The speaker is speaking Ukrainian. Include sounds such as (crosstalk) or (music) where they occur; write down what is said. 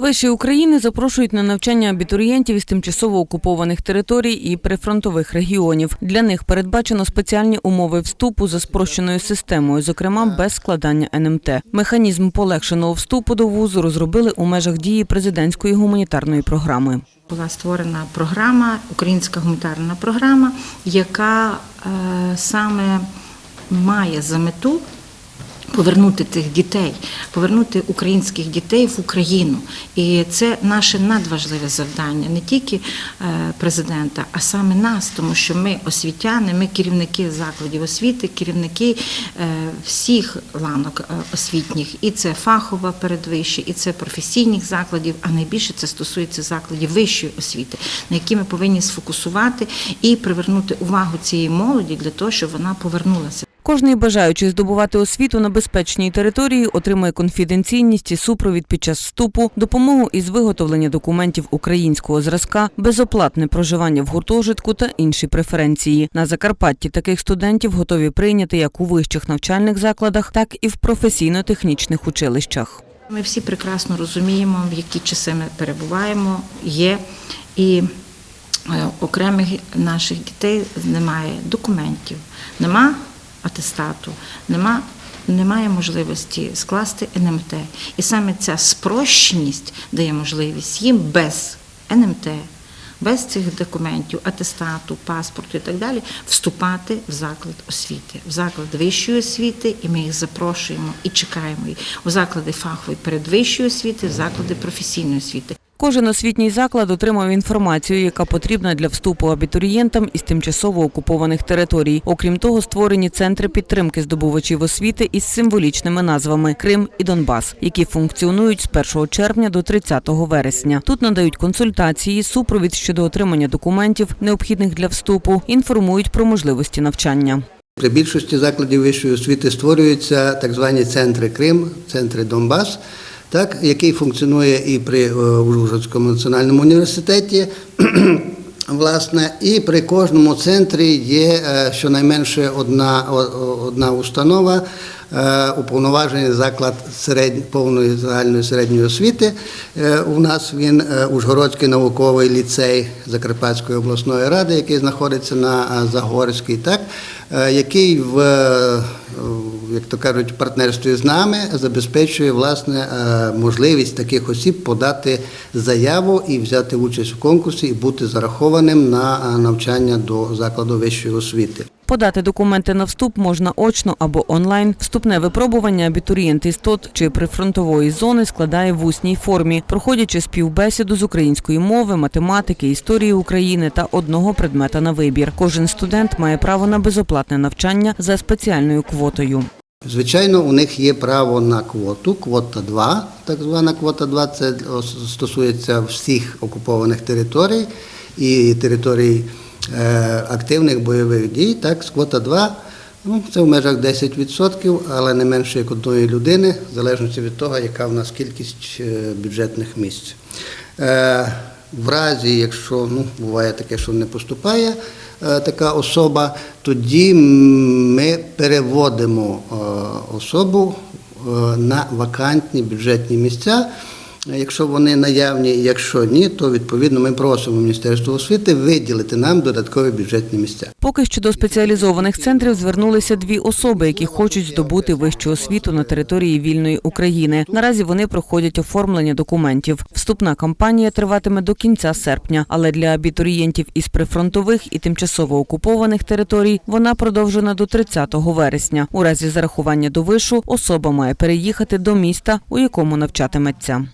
Виші України запрошують на навчання абітурієнтів із тимчасово окупованих територій і прифронтових регіонів. Для них передбачено спеціальні умови вступу за спрощеною системою, зокрема без складання НМТ. Механізм полегшеного вступу до вузу розробили у межах дії президентської гуманітарної програми. Була створена програма, українська гуманітарна програма, яка е, саме має за мету повернути тих дітей, повернути українських дітей в Україну. І це наше надважливе завдання не тільки е, президента, а саме нас, тому що ми освітяни, ми керівники закладів освіти, керівники е, всіх ланок е, освітніх, і це фахова передвища, і це професійних закладів, а найбільше це стосується закладів вищої освіти, на які ми повинні сфокусувати і привернути увагу цієї молоді для того, щоб вона повернулася. Кожний бажаючий здобувати освіту на безпечній території отримає конфіденційність і супровід під час вступу, допомогу із виготовлення документів українського зразка, безоплатне проживання в гуртожитку та інші преференції. На Закарпатті таких студентів готові прийняти як у вищих навчальних закладах, так і в професійно-технічних училищах. Ми всі прекрасно розуміємо, в які часи ми перебуваємо, є і е, окремих наших дітей немає документів, нема атестату, нема. Немає можливості скласти НМТ. І саме ця спрощеність дає можливість їм без НМТ, без цих документів, атестату, паспорту і так далі, вступати в заклад освіти, в заклад вищої освіти, і ми їх запрошуємо і чекаємо їх у заклади фахової передвищої освіти, в заклади професійної освіти. Кожен освітній заклад отримав інформацію, яка потрібна для вступу абітурієнтам із тимчасово окупованих територій. Окрім того, створені центри підтримки здобувачів освіти із символічними назвами Крим і Донбас, які функціонують з 1 червня до 30 вересня. Тут надають консультації, супровід щодо отримання документів, необхідних для вступу, інформують про можливості навчання. При більшості закладів вищої освіти створюються так звані центри Крим, центри Донбас, так, який функціонує і при е, Ужгородському національному університеті. (clears throat) Власне, і при кожному центрі є е, щонайменше одна, одна установа, е, уповноважений заклад середнь, повної загальної середньої освіти. У нас він Ужгородський науковий ліцей Закарпатської обласної ради, який знаходиться на Загорській, так, який в, як то кажуть, в партнерстві з нами забезпечує власне е, можливість таких осіб подати заяву і взяти участь у конкурсі і бути зарахованим на е, навчання до закладу вищої освіти. Подати документи на вступ можна очно або онлайн. Вступне випробування абітурієнт із ТОТ чи прифронтової зони складає в усній формі, проходячи співбесіду з української мови, математики, історії України та одного предмета на вибір. Кожен студент має право на безоплатне навчання за спеціальною квотою. Звичайно, у них є право на квоту, квота 2, так звана квота 2, це стосується всіх окупованих територій і територій активних бойових дій. Так, з квота 2 ну, це в межах 10%, але не менше як одної людини, в залежності від того, яка в нас кількість е, бюджетних місць. Е, в разі, якщо ну, буває таке, що не поступає е, така особа, тоді ми переводимо е, особу е, на вакантні бюджетні місця. Якщо вони наявні, якщо ні, то відповідно ми просимо Міністерство освіти виділити нам додаткові бюджетні місця. Поки що до спеціалізованих центрів звернулися дві особи, які хочуть здобути вищу освіту на території вільної України. Наразі вони проходять оформлення документів. Вступна кампанія триватиме до кінця серпня, але для абітурієнтів із прифронтових і тимчасово окупованих територій вона продовжена до 30 вересня. У разі зарахування до вишу особа має переїхати до міста, у якому навчатиметься.